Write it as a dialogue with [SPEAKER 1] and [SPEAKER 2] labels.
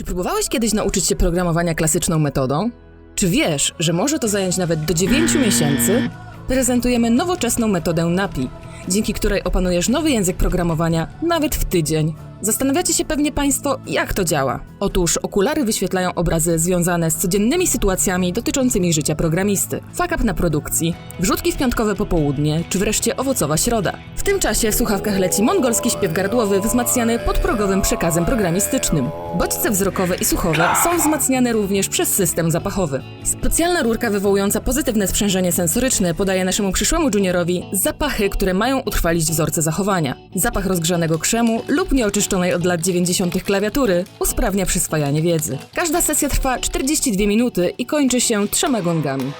[SPEAKER 1] Czy próbowałeś kiedyś nauczyć się programowania klasyczną metodą? Czy wiesz, że może to zająć nawet do 9 miesięcy? Prezentujemy nowoczesną metodę NAPI, dzięki której opanujesz nowy język programowania nawet w tydzień. Zastanawiacie się pewnie Państwo, jak to działa. Otóż okulary wyświetlają obrazy związane z codziennymi sytuacjami dotyczącymi życia programisty. Fuck up na produkcji, wrzutki w piątkowe popołudnie, czy wreszcie owocowa środa. W tym czasie w słuchawkach leci mongolski śpiew gardłowy wzmacniany podprogowym przekazem programistycznym. Bodźce wzrokowe i słuchowe są wzmacniane również przez system zapachowy. Specjalna rurka wywołująca pozytywne sprzężenie sensoryczne podaje naszemu przyszłemu juniorowi zapachy, które mają utrwalić wzorce zachowania. Zapach rozgrzanego krzemu lub nieoczyszczonej od lat 90. klawiatury usprawnia przyswajanie wiedzy. Każda sesja trwa 42 minuty i kończy się trzema gongami.